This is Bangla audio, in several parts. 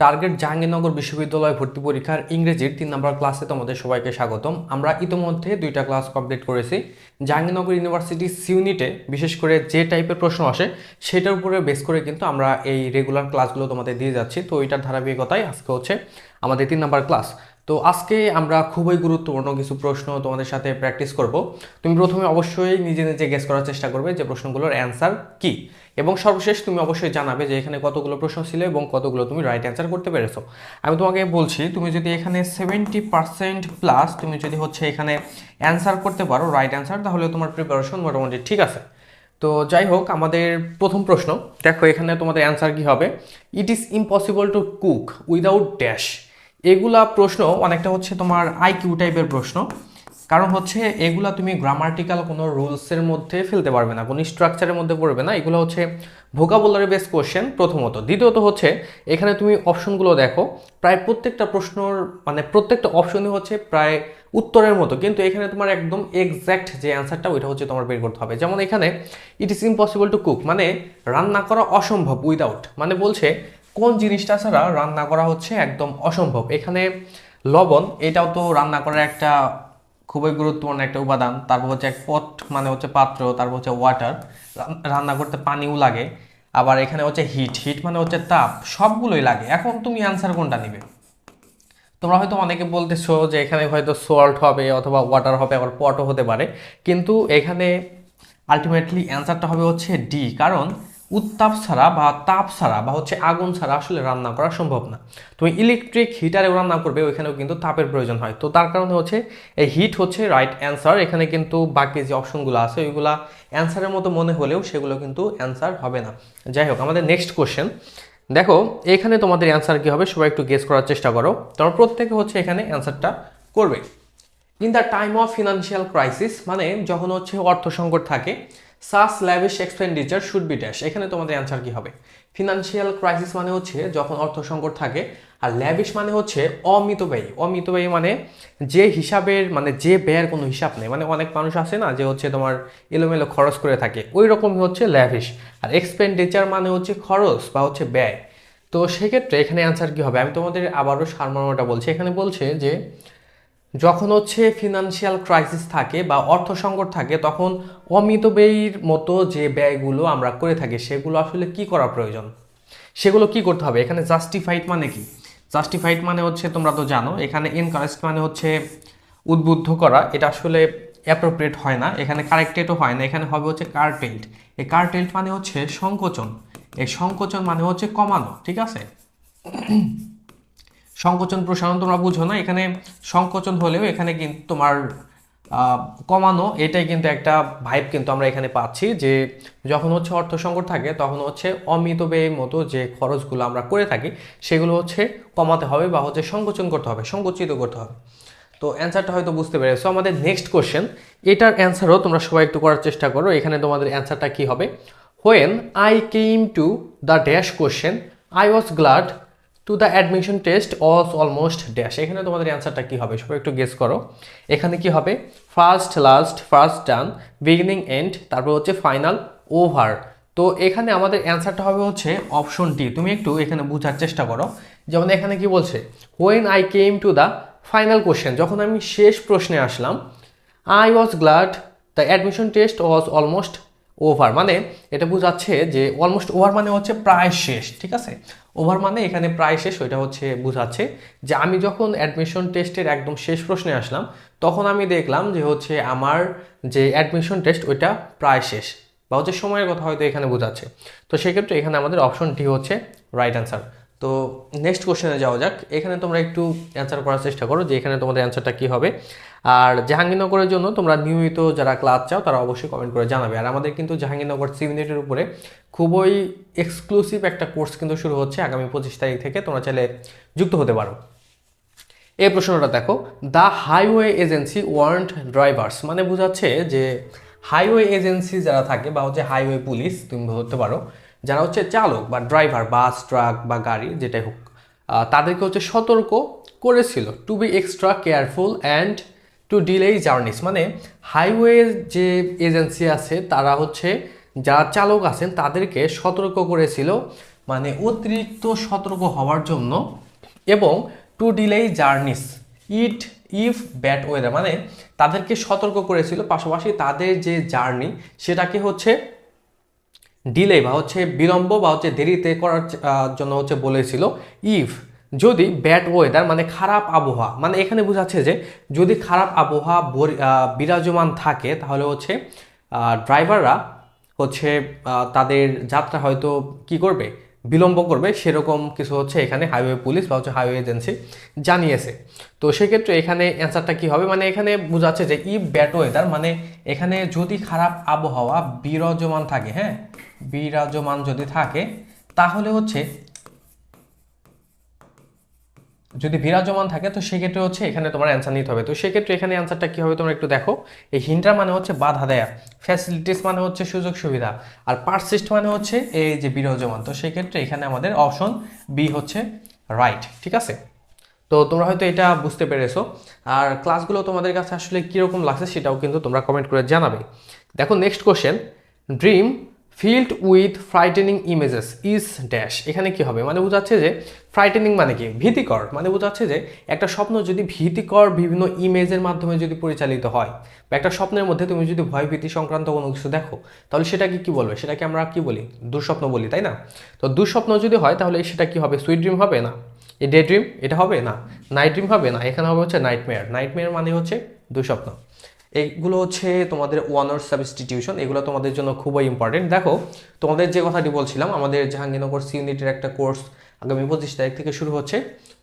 টার্গেট জাহাঙ্গীরনগর বিশ্ববিদ্যালয় ভর্তি পরীক্ষার ইংরেজির তিন নম্বর ক্লাসে তোমাদের সবাইকে স্বাগতম। আমরা ইতোমধ্যে দুইটা ক্লাস কমপ্লিট করেছি। জাহাঙ্গীরনগর ইউনিভার্সিটি সিউনিটে বিশেষ করে যে টাইপের প্রশ্ন আসে, সেটার উপরে বেস করে কিন্তু আমরা এই রেগুলার ক্লাসগুলো তোমাদের দিয়ে যাচ্ছি। তো এটার ধারাবাহিকতায় আজকে হচ্ছে আমাদের তিন নম্বর ক্লাস তো আজকে আমরা খুবই গুরুত্বপূর্ণ কিছু প্রশ্ন তোমাদের সাথে প্র্যাকটিস করব। তুমি প্রথমে অবশ্যই নিজে নিজে গেস করার চেষ্টা করবে যে প্রশ্নগুলোর অ্যান্সার কি। এবং সর্বশেষ তুমি অবশ্যই জানাবে যে এখানে কতগুলো প্রশ্ন ছিল এবং কতগুলো তুমি রাইট অ্যান্সার করতে পেরেছ। আমি তোমাকে বলছি, তুমি যদি এখানে সেভেন্টি পার্সেন্ট প্লাস তুমি যদি হচ্ছে এখানে অ্যান্সার করতে পারো রাইট অ্যান্সার তাহলে তোমার প্রিপারেশন মোটামুটি ঠিক আছে। তো যাই হোক, আমাদের প্রথম প্রশ্ন। দেখো, এখানে তোমাদের অ্যান্সার কি হবে? It is impossible to cook without dash এগুলা প্রশ্ন অনেকটা হচ্ছে তোমার আইকিউ টাইপের প্রশ্ন। কারণ হচ্ছে এগুলা তুমি গ্রামাটিক্যাল কোনো রুলসের মধ্যে ফেলতে পারবে না, কোনো স্ট্রাকচারের মধ্যে পড়বে না। এগুলো হচ্ছে ভোকাবুলারি বেস কোশ্চেন প্রথমত। দ্বিতীয়ত হচ্ছে এখানে তুমি অপশনগুলো দেখো, প্রায় প্রত্যেকটা প্রশ্নর মানে প্রত্যেকটা অপশনই হচ্ছে প্রায় উত্তরের মতো। কিন্তু এখানে তোমার একদম এক্স্যাক্ট যে অ্যান্সারটা ওইটা হচ্ছে তোমার বের করতে হবে। যেমন এখানে it is impossible to cook মানে রান্না করা অসম্ভব উইদাউট মানে বলছে কোন জিনিসটা ছাড়া রান্না করা হচ্ছে একদম অসম্ভব? এখানে লবণ, এটাও তো রান্না করার একটা খুবই গুরুত্বপূর্ণ একটা উপাদান। তারপর হচ্ছে এক পট মানে হচ্ছে পাত্র, তারপর হচ্ছে ওয়াটার রান্না করতে পানিও লাগে। আবার এখানে হচ্ছে হিট হিট মানে হচ্ছে তাপ, সবগুলোই লাগে। এখন তুমি অ্যান্সার কোনটা নিবে? তোমরা হয়তো অনেকে বলতেছো যে এখানে হয়তো সল্ট হবে অথবা ওয়াটার হবে, আবার পটও হতে পারে। কিন্তু এখানে আলটিমেটলি অ্যান্সারটা হবে হচ্ছে ডি কারণ উত্তাপ ছাড়া বা তাপ ছাড়া বা হচ্ছে আগুন ছাড়া আসলে রান্না করা সম্ভব না। তুমি ইলেকট্রিক হিটারেও রান্না করবে, ওইখানেও কিন্তু তাপের প্রয়োজন হয়। তো তার কারণে হচ্ছে এই হিট হচ্ছে রাইট অ্যান্সার এখানে কিন্তু বাকি যে অপশনগুলো আছে, ওইগুলা অ্যান্সারের মতো মনে হলেও সেগুলো কিন্তু অ্যান্সার হবে না। যাই হোক, আমাদের নেক্সট কোশ্চেন দেখো, এখানে তোমাদের অ্যান্সার কি হবে সবাই একটু গেস করার চেষ্টা করো। তোমরা প্রত্যেকে হচ্ছে এখানে অ্যান্সারটা করবে। In the time of financial crisis মানে যখন হচ্ছে অর্থ সংকট থাকে such lavish expenditure should be dash এখানে তোমাদের অ্যান্সার কি হবে? ফিনান্সিয়াল ক্রাইসিস মানে হচ্ছে যখন অর্থ সংকট থাকে, আর ল্যাভিশ মানে হচ্ছে অমিতব্যয়ী অমিতব্যয়ী মানে যে হিসাবের মানে যে ব্যয়ের কোনো হিসাব নেই। মানে অনেক মানুষ আছে না, যে হচ্ছে তোমার এলোমেলো খরচ করে থাকে। ওই রকমই হচ্ছে ল্যাভিশ আর এক্সপেন্ডিচার মানে হচ্ছে খরচ বা হচ্ছে ব্যয়। তো সেক্ষেত্রে এখানে অ্যান্সার কি হবে? আমি তোমাদের আবারও সারমর্মটা বলছি। এখানে বলছে যে যখন হচ্ছে ফিনান্সিয়াল ক্রাইসিস থাকে বা অর্থ সংকট থাকে, তখন অমিত ব্যয়ের মতো যে ব্যয়গুলো আমরা করে থাকি, সেগুলো আসলে কি করা প্রয়োজন? সেগুলো কি করতে হবে? এখানে জাস্টিফাইড মানে কি? জাস্টিফাইড মানে হচ্ছে, তোমরা তো জানো, এখানে এনকারেজ মানে হচ্ছে উদ্বুদ্ধ করা। এটা আসলে অ্যাপ্রোপ্রিয়েট হয় না। এখানে কারেক্টেডও হয় না। এখানে হবে হচ্ছে কার্টেল্ট এই কার্টেল্ট মানে হচ্ছে সংকোচন। এই সংকোচন মানে হচ্ছে কমানো, ঠিক আছে? সংকোচন প্রসারণ তোমরা বুঝো না, এখানে সংকোচন হলেও এখানে কিন্তু তোমার কমানো, এটাই কিন্তু একটা ভাইব কিন্তু আমরা এখানে পাচ্ছি যে যখন হচ্ছে অর্থ সংকট থাকে, তখন হচ্ছে অমিত ব্যয়ের মতো যে খরচগুলো আমরা করে থাকি, সেগুলো হচ্ছে কমাতে হবে বা হচ্ছে সংকোচন করতে হবে, সংকুচিত করতে হবে। তো অ্যান্সারটা হয়তো বুঝতে পেরেছ। আমাদের নেক্সট কোশ্চেন এটার অ্যান্সারও তোমরা সবাই একটু করার চেষ্টা করো, এখানে তোমাদের অ্যান্সারটা কি হবে? When I came to the dash question I was glad to the admission test was almost dash এখানে তোমাদের অ্যান্সারটা কী হবে? সবাই একটু গেস করো। এখানে কি হবে? First last first done beginning end তারপর হচ্ছে ফাইনাল ওভার তো এখানে আমাদের অ্যান্সারটা হবে হচ্ছে অপশন ডি তুমি একটু এখানে বোঝার চেষ্টা করো। যেমন এখানে কি বলছে when I came to the final question যখন আমি শেষ প্রশ্নে আসলাম I was glad the admission test was almost over মানে এটা বোঝাচ্ছে যে অলমোস্ট ওভার মানে হচ্ছে প্রায় শেষ, ঠিক আছে? ওভার মানে এখানে প্রায় শেষ, ওইটা হচ্ছে বোঝাচ্ছে যে আমি যখন অ্যাডমিশন টেস্টের একদম শেষ প্রশ্নে আসলাম, তখন আমি দেখলাম যে হচ্ছে আমার যে অ্যাডমিশন টেস্ট ওইটা প্রায় শেষ বা হচ্ছে সময়ের কথা হয়তো এখানে বোঝাচ্ছে। তো সেক্ষেত্রে এখানে আমাদের অপশন ডি হচ্ছে রাইট অ্যান্সার তো নেক্সট কোশ্চেনে যাওয়া যাক। এখানে তোমরা একটু অ্যান্সার করার চেষ্টা করো যে এখানে তোমাদের অ্যান্সারটা কী হবে। আর জাহাঙ্গীরনগরের জন্য তোমরা নিয়মিত যারা ক্লাস চাও, তারা অবশ্যই কমেন্ট করে জানাবে। আর আমাদের কিন্তু জাহাঙ্গীরনগর সিভিনেটের উপরে খুবই এক্সক্লুসিভ একটা কোর্স কিন্তু শুরু হচ্ছে আগামী পঁচিশ তারিখ থেকে। তোমরা চাইলে যুক্ত হতে পারো। এই প্রশ্নটা দেখো the highway agency warrant drivers মানে বোঝাচ্ছে যে হাইওয়ে এজেন্সি যারা থাকে বা হচ্ছে হাইওয়ে পুলিশ তুমি ধরতে পারো, যারা হচ্ছে চালক বা ড্রাইভার বাস ট্রাক বা গাড়ি, যেটাই হোক তাদেরকে হচ্ছে সতর্ক করেছিল। To be extra careful and to delay journeys মানে হাইওয়ে যে এজেন্সি আছে, তারা হচ্ছে যারা চালক আছেন, তাদেরকে সতর্ক করেছিল মানে অতিরিক্ত সতর্ক হওয়ার জন্য এবং to delay journeys it if bad weather মানে তাদেরকে সতর্ক করেছিল, পাশাপাশি তাদের যে জার্নি সেটাকে হচ্ছে ডিলে বা হচ্ছে বিলম্ব বা হচ্ছে দেরিতে করার জন্য হচ্ছে বলেছিল ইফ যদি ব্যাড ওয়েদার মানে খারাপ আবহাওয়া মানে এখানে বোঝাচ্ছে যে যদি খারাপ আবহাওয়া বিরাজমান থাকে, তাহলে হচ্ছে ড্রাইভাররা হচ্ছে তাদের যাত্রা হয়তো কি করবে? বিলম্ব করবে। সেরকম কিছু হচ্ছে এখানে হাইওয়ে পুলিশ বা হচ্ছে হাইওয়ে এজেন্সি জানিয়েছে। তো সেক্ষেত্রে এখানে অ্যান্সারটা কি হবে? মানে এখানে বোঝাচ্ছে যে ইফ ব্যাড ওয়েদার মানে এখানে যদি খারাপ আবহাওয়া বিরাজমান থাকে হ্যাঁ? বিরাজমান যদি থাকে, তাহলে হচ্ছে যদি বিরাজমান থাকে, তো সেক্ষেত্রে হচ্ছে এখানে তোমার অ্যান্সার নিতে হবে। তো সেক্ষেত্রে এখানে অ্যান্সারটা কী হবে তোমরা একটু দেখো। এই হিন্টার মানে হচ্ছে বাধা দেয়া। ফ্যাসিলিটিস মানে হচ্ছে সুযোগ সুবিধা। আর পার্সিস্ট মানে হচ্ছে এই যে বিরাজমান। তো সেক্ষেত্রে এখানে আমাদের অপশন বি হচ্ছে রাইট ঠিক আছে? তো তোমরা হয়তো এটা বুঝতে পেরেছ। আর ক্লাসগুলো তোমাদের কাছে আসলে কীরকম লাগছে সেটাও কিন্তু তোমরা কমেন্ট করে জানাবে। দেখো next question dream field with frightening images is dash এখানে কি হবে? মানে বোঝাচ্ছে যে ফ্রাইটেনিং মানে কি? ভীতিকর। মানে বোঝাচ্ছে যে একটা স্বপ্ন যদি ভীতিকর বিভিন্ন ইমেজের মাধ্যমে যদি পরিচালিত হয়, বা একটা স্বপ্নের মধ্যে তুমি যদি ভয় ভীতি সংক্রান্ত কোনো কিছু দেখো, তাহলে সেটাকে কি বলবে? সেটাকে আমরা কি বলি? দুঃস্বপ্ন বলি, তাই না? তো দুঃস্বপ্ন যদি হয়, তাহলে সেটা কি হবে? সুইট ড্রিম হবে না? এ ডে ড্রিম এটা হবে না? নাইট ড্রিম হবে না? এখানে হবে হচ্ছে নাইটমেয়ার নাইটমেয়ার মানে হচ্ছে দুঃস্বপ্ন। এইগুলো হচ্ছে তোমাদের ওয়ানার সাবস্টিটিউশন এগুলো তোমাদের জন্য খুবই ইম্পর্টেন্ট দেখো, তোমাদের যে কথাটি বলছিলাম, আমাদের জাহাঙ্গীরনগর সি ইউনিটের একটা কোর্স আগামী পঁচিশ তারিখ থেকে শুরু হচ্ছে।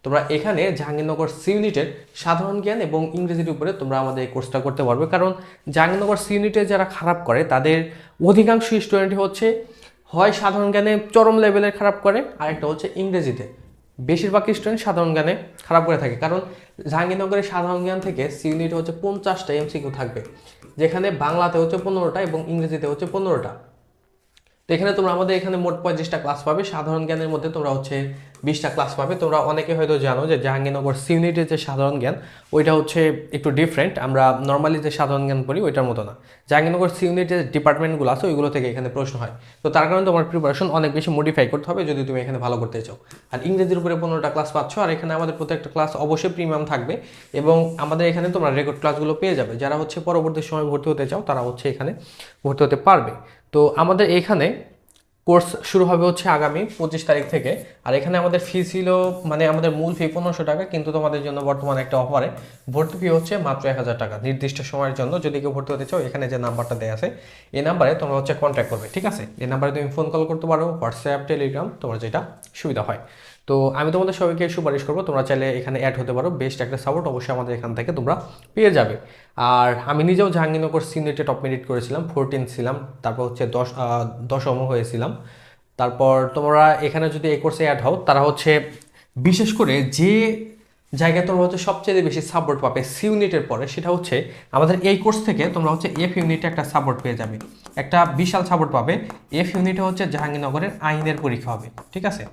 তোমরা এখানে জাহাঙ্গীরনগর সি ইউনিটের সাধারণ জ্ঞান এবং ইংরেজির উপরে তোমরা আমাদের এই কোর্সটা করতে পারবে। কারণ জাহাঙ্গীরনগর সি ইউনিটে যারা খারাপ করে, তাদের অধিকাংশ স্টুডেন্ট হচ্ছে, হয় সাধারণ জ্ঞানে চরম লেভেলের খারাপ করে, আরেকটা হচ্ছে ইংরেজিতে। বেশিরভাগ স্টুডেন্ট সাধারণ জ্ঞানে খারাপ করে থাকে। কারণ জাহাঙ্গীরনগরের সাধারণ জ্ঞান থেকে সি ইউনিটে হচ্ছে পঞ্চাশটা এমসিকিউ থাকবে। যেখানে বাংলাতে হচ্ছে পনেরোটা এবং ইংরেজিতে হচ্ছে পনেরোটা। তো এখানে তোমরা আমাদের এখানে মোট পঁয়ত্রিশটা ক্লাস পাবে। সাধারণ জ্ঞানের মধ্যে তোমরা হচ্ছে বিশটা ক্লাস পাবে। তোমরা অনেকে হয়তো জানো যে জাহাঙ্গীরনগর সি ইউনিটের যে সাধারণ জ্ঞান, ওইটা হচ্ছে একটু ডিফারেন্ট আমরা নর্মালি যে সাধারণ জ্ঞান পড়ি, ওইটার মতো না। জাহাঙ্গীরনগর সি ইউনিটের যে ডিপার্টমেন্টগুলো আছে, ওইগুলো থেকে এখানে প্রশ্ন হয়। তো তার কারণে তোমার প্রিপারেশন অনেক বেশি মডিফাই করতে হবে যদি তুমি এখানে ভালো করতে চাও। আর ইংরেজির উপরে পনেরোটা ক্লাস পাচ্ছ, আর এখানে আমাদের প্রত্যেকটা ক্লাস অবশ্যই প্রিমিয়াম থাকবে। এবং আমাদের এখানে তোমরা রেকর্ড ক্লাসগুলো পেয়ে যাবে। যারা হচ্ছে পরবর্তী সময় ভর্তি হতে চাও, তারা হচ্ছে এখানে ভর্তি হতে পারবে। তো আমাদের এখানে কোর্স শুরু হবে হচ্ছে আগামী পঁচিশ তারিখ থেকে। আর এখানে আমাদের ফি ছিল মানে আমাদের মূল ফি পনেরোশো টাকা, কিন্তু তোমাদের জন্য বর্তমানে একটা অফারে ভর্তি ফি হচ্ছে মাত্র এক হাজার টাকা। নির্দিষ্ট সময়ের জন্য যদি কেউ ভর্তি হতে চাও, এখানে যে নাম্বারটা দেওয়া আছে, এই নাম্বারে তোমরা হচ্ছে কন্ট্যাক্ট করবে, ঠিক আছে? এই নাম্বারে তুমি ফোন কল করতে পারো হোয়াটসঅ্যাপ টেলিগ্রাম তোমার যেটা সুবিধা হয়। তো আমি তোমাদের সবাইকে সুপারিশ করব, তোমরা চাইলে এখানে অ্যাড হতে পারো। বেস্ট একটা সাপোর্ট অবশ্যই আমাদের এখান থেকে তোমরা পেয়ে যাবে। আর আমি নিজেও জাহাঙ্গীরনগর সিনিয়রটে টপ মিনিট করেছিলাম ফোরটিন ছিলাম, তারপর হচ্ছে দশ দশম হয়েছিলাম। তারপর তোমরা এখানে যদি এই কোর্সে অ্যাড হও, তারা হচ্ছে বিশেষ করে যে জায়গায় তোমরা হচ্ছে সবচেয়ে বেশি সাপোর্ট পাবে সি ইউনিটের পরে, সেটা হচ্ছে আমাদের এই কোর্স থেকে তোমরা হচ্ছে এফ ইউনিটে একটা সাপোর্ট পেয়ে যাবে। একটা বিশাল সাপোর্ট পাবে। এফ ইউনিটে হচ্ছে জাহাঙ্গীরনগরের আইনের পরীক্ষা হবে, ঠিক আছে?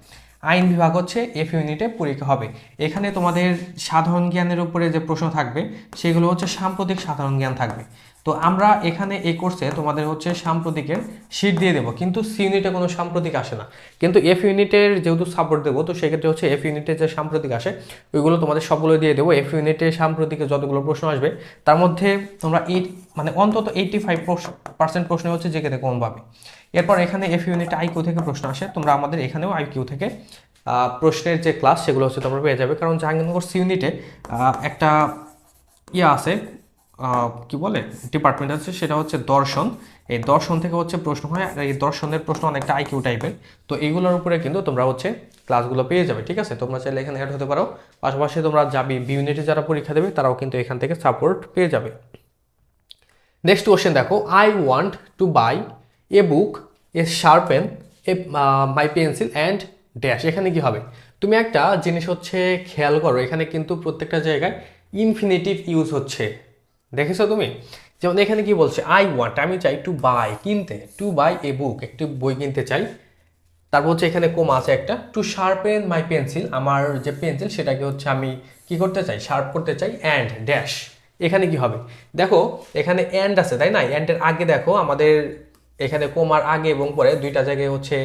আইন বিভাগ হচ্ছে এফ ইউনিটে পরীক্ষা হবে। এখানে তোমাদের সাধারণ জ্ঞানের উপরে যে প্রশ্ন থাকবে, সেগুলো হচ্ছে সাম্প্রতিক সাধারণ জ্ঞান থাকবে। তো আমরা এখানে এই কোর্সে তোমাদের হচ্ছে সাম্প্রতিকের শীট দিয়ে দেবো। কিন্তু সি ইউনিটে কোনো সাম্প্রতিক আসে না। কিন্তু এফ ইউনিটের যেহেতু সাপোর্ট দেবো, তো সেক্ষেত্রে হচ্ছে এফ ইউনিটে যে সাম্প্রতিক আসে, ওইগুলো তোমাদের সবগুলো দিয়ে দেবো। এফ ইউনিটে সাম্প্রতিকে যতগুলো প্রশ্ন আসবে, তার মধ্যে তোমরা এইট মানে অন্তত এইটটি ফাইভ পার্সেন্ট প্রশ্ন হচ্ছে যে কেটে কম পাবে। এরপর এখানে এফ ইউনিটে আইকিউ থেকে প্রশ্ন আসে। তোমরা আমাদের এখানেও আইকিউ থেকে প্রশ্নের যে ক্লাস সেগুলো হচ্ছে তোমরা পেয়ে যাবে। কারণ জাহাঙ্গীরনগর সি ইউনিটে একটা ইয়ে আছে কি বলে? ডিপার্টমেন্ট আছে, সেটা হচ্ছে দর্শন। এই দর্শন থেকে হচ্ছে প্রশ্ন হয়, আর এই দর্শনের প্রশ্ন অনেকটা আইকিউ টাইপের তো এইগুলোর উপরে কিন্তু তোমরা হচ্ছে ক্লাসগুলো পেয়ে যাবে, ঠিক আছে? তোমরা চাইলে এখানে অ্যাড হতে পারো। পাশাপাশি তোমরা যাবি বি ইউনিটে যারা পরীক্ষা দেবে, তারাও কিন্তু এখান থেকে সাপোর্ট পেয়ে যাবে। নেক্সট কোশ্চেন দেখো I want to buy a book a sharpen a my pencil and dash এখানে কি হবে? তুমি একটা জিনিস হচ্ছে খেয়াল করো, এখানে কিন্তু প্রত্যেকটা জায়গায় ইনফিনিটিভ ইউজ হচ্ছে। দেখেছ তুমি? যেমন এখানে কি বলছে আই ওয়ান্ট আমি চাই টু বাই কিনতে টু বাই এ বুক একটি বই কিনতে চাই। তারপর হচ্ছে এখানে কম আছে একটা টু শার্পেন মাই পেন্সিল আমার যে পেন্সিল সেটাকে হচ্ছে আমি কি করতে চাই শার্প করতে চাই অ্যান্ড ড্যাশ এখানে কি হবে? দেখো, এখানে অ্যান্ড আছে, তাই না? অ্যান্ডের আগে দেখো, আমাদের এখানে কোমার আগে এবং পরে দুইটা জায়গায় হচ্ছে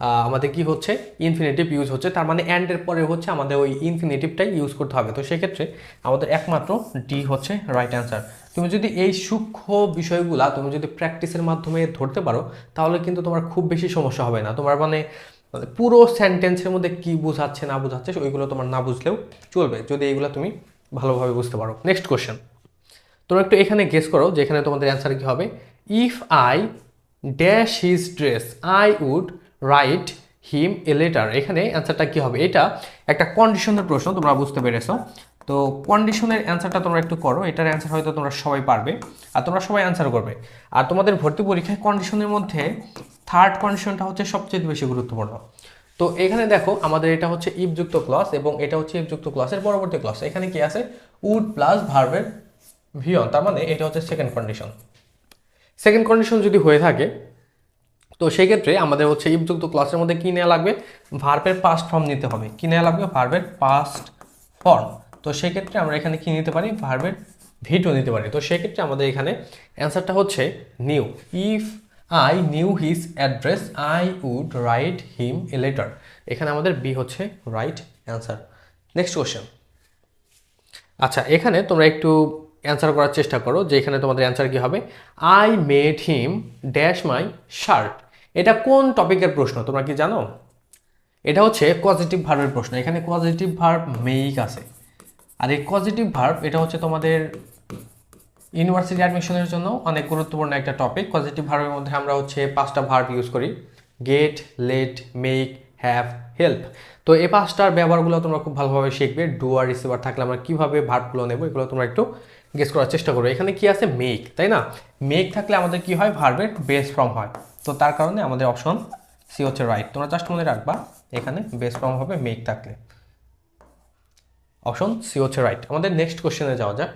আমাদের কি হচ্ছে? ইনফিনিটিভ ইউজ হচ্ছে। তার মানে অ্যান্ডের পরে হচ্ছে আমাদের ওই ইনফিনিটিভটাই ইউজ করতে হবে। তো সেক্ষেত্রে আমাদের একমাত্র ডি হচ্ছে রাইট অ্যান্সার তুমি যদি এই সূক্ষ্ম বিষয়গুলা তুমি যদি প্র্যাকটিসের মাধ্যমে ধরতে পারো, তাহলে কিন্তু তোমার খুব বেশি সমস্যা হবে না। তোমার মানে মানে পুরো সেন্টেন্সের মধ্যে কি বোঝাচ্ছে, না বোঝাচ্ছে, ওইগুলো তোমার না বুঝলেও চলবে, যদি এইগুলো তুমি ভালোভাবে বুঝতে পারো। নেক্সট কোশ্চেন তোমরা একটু এখানে গেস করো যে এখানে তোমাদের অ্যান্সার কি হবে? If I dash his dress I would write him a letter এখানে অ্যান্সারটা কি হবে? এটা একটা কন্ডিশনের প্রশ্ন, তোমরা বুঝতে পেরেছ। তো কন্ডিশনের অ্যান্সারটা তোমরা একটু করো। এটার অ্যান্সার হয়তো তোমরা সবাই পারবে আর তোমরা সবাই অ্যান্সার করবে। আর তোমাদের ভর্তি পরীক্ষায় কন্ডিশনের মধ্যে থার্ড কন্ডিশনটা হচ্ছে সবচেয়ে বেশি গুরুত্বপূর্ণ। তো এখানে দেখো, আমাদের এটা হচ্ছে ইফযুক্ত ক্লস এবং এটা হচ্ছে ইফযুক্ত ক্লসের পরবর্তী ক্লস এখানে কি আছে? উড প্লাস ভার্বের ভিয়ন। তার মানে এটা হচ্ছে সেকেন্ড কন্ডিশন সেকেন্ড কন্ডিশন যদি হয়ে থাকে তো সেই ক্ষেত্রে আমাদের হচ্ছে ইফযুক্ত ক্লাসের মধ্যে কি নেওয়া লাগবে? ভার্বের পাস্ট ফর্ম নিতে হবে। কি নেওয়া লাগবে? ভার্বের পাস্ট ফর্ম তো সেই ক্ষেত্রে আমরা এখানে কি নিতে পারি? ভার্বের ভিটও নিতে পারি। তো সেই ক্ষেত্রে আমাদের এখানে অ্যান্সারটা হচ্ছে knew if I knew his address I would write him a letter এখানে আমাদের বি হচ্ছে রাইট অ্যান্সার নেক্সট কোশ্চেন আচ্ছা এখানে তোমরা একটু অ্যান্সার করার চেষ্টা করো যে এখানে তোমাদের অ্যান্সার কী হবে? I made him dash my shirt এটা কোন টপিকের প্রশ্ন, তোমরা কি জানো? এটা হচ্ছে পজিটিভ ভার্বের প্রশ্ন, এখানে পজিটিভ ভার্ব মেইক আছে। আর এই পজিটিভ ভার্ব এটা হচ্ছে তোমাদের ইউনিভার্সিটি অ্যাডমিশনের জন্য অনেক গুরুত্বপূর্ণ একটা টপিক পজিটিভ ভার্বের মধ্যে আমরা হচ্ছে পাঁচটা ভার্ব ইউজ করি। Get let make have help তো এই পাঁচটার ব্যবহারগুলো তোমরা খুব ভালোভাবে শিখবে। ডু আর রিসিভার থাকলে আমরা কীভাবে ভার্বগুলো নেব, এগুলো তোমরা একটু গেস করার চেষ্টা করো এখানে কি আছে? মেক তাই না? মেক থাকলে আমাদের কি হয়? ভার্বের বেস ফর্ম হয়। তো তার কারণে আমাদের অপশন সি হচ্ছে রাইট তোমরা জাস্ট মনে রাখবা, এখানে বেস ফর্ম হবে মেক থাকলে। অপশন সি হচ্ছে রাইট আমাদের নেক্সট কোশ্চেনে যাওয়া যাক।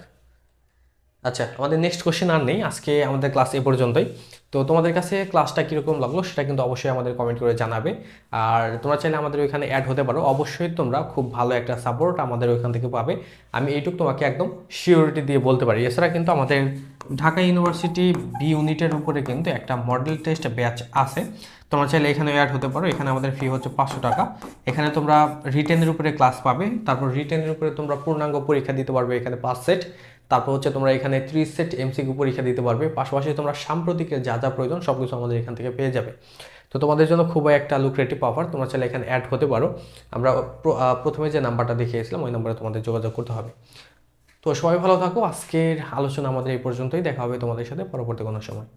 আচ্ছা আমাদের নেক্সট কোশ্চেন আর নেই। আজকে আমাদের ক্লাস এ পর্যন্তই। তো তোমাদের কাছে ক্লাসটা কীরকম লাগল সেটা কিন্তু অবশ্যই আমাদের কমেন্ট করে জানাবে। আর তোমরা চাইলে আমাদের ওইখানে অ্যাড হতে পারো। অবশ্যই তোমরা খুব ভালো একটা সাপোর্ট আমাদের ওইখান থেকে পাবে। আমি এইটুকু তোমাকে একদম শিওরিটি দিয়ে বলতে পারি। এছাড়া কিন্তু আমাদের ঢাকা ইউনিভার্সিটি বি ইউনিটের উপরে কিন্তু একটা মডেল টেস্ট ব্যাচ আছে। তোমরা চাইলে এখানে অ্যাড হতে পারো। এখানে আমাদের ফি হচ্ছে পাঁচশো টাকা। এখানে তোমরা রিটেনের উপরে ক্লাস পাবে। তারপর রিটেনের উপরে তোমরা পূর্ণাঙ্গ পরীক্ষা দিতে পারবে এখানে পাঁচ সেট তারপর হচ্ছে তোমরা এখানে ত্রিশ সেট এমসিকিউ পরীক্ষা দিতে পারবে। পাশাপাশি তোমরা সাম্প্রতিকের যা যা প্রয়োজন সব কিছু আমাদের এখান থেকে পেয়ে যাবে। তো তোমাদের জন্য খুবই একটা লুক্রেটিভ অফার তোমরা চাইলে এখানে অ্যাড হতে পারো। আমরা প্রথমে যে নাম্বারটা দেখিয়েছিলাম, ওই নাম্বারে তোমাদের যোগাযোগ করতে হবে। তো সবাই ভালো থাকো। আজকের আলোচনা আমাদের এই পর্যন্তই। দেখা হবে তোমাদের সাথে পরবর্তী কোনো সময়।